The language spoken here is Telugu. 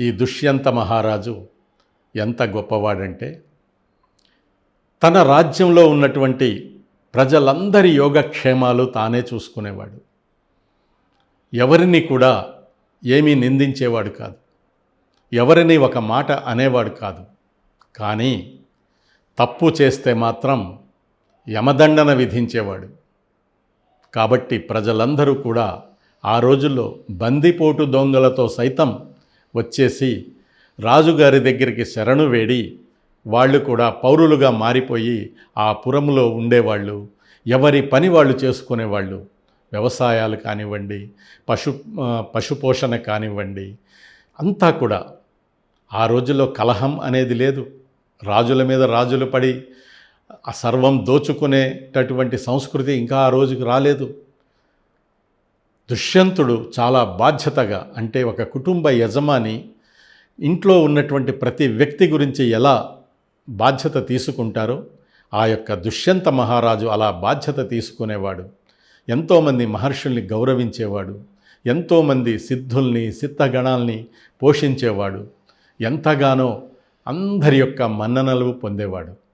ఈ దుష్యంత మహారాజు ఎంత గొప్పవాడంటే తన రాజ్యంలో ఉన్నటువంటి ప్రజలందరి యోగక్షేమాలు తానే చూసుకునేవాడు. ఎవరిని కూడా ఏమీ నిందించేవాడు కాదు. ఎవరిని ఒక మాట అనేవాడు కాదు. కానీ తప్పు చేస్తే మాత్రం యమదండన విధించేవాడు. కాబట్టి ప్రజలందరూ కూడా ఆ రోజుల్లో బందిపోటు దొంగలతో సైతం వచ్చేసి రాజుగారి దగ్గరికి శరణు వేడి వాళ్ళు కూడా పౌరులుగా మారిపోయి ఆ పురములో ఉండేవాళ్ళు ఎవరి పని వాళ్ళు చేసుకునేవాళ్ళు వ్యవసాయాలు కానివ్వండి పశు పశుపోషణ కానివ్వండి అంతా కూడా ఆ రోజుల్లో కలహం అనేది లేదు. రాజుల మీద రాజులు పడి సర్వం దోచుకునేటటువంటి సంస్కృతి ఇంకా ఆ రోజుకి రాలేదు. దుష్యంతుడు చాలా బాధ్యతగా అంటే ఒక కుటుంబ యజమాని ఇంట్లో ఉన్నటువంటి ప్రతి వ్యక్తి గురించి ఎలా బాధ్యత తీసుకుంటారో ఆ యొక్క దుష్యంత మహారాజు అలా బాధ్యత తీసుకునేవాడు. ఎంతోమంది మహర్షుల్ని గౌరవించేవాడు. ఎంతోమంది సిద్ధుల్ని సిద్ధగణాల్ని పోషించేవాడు. ఎంతగానో అందరి యొక్క మన్ననలు పొందేవాడు.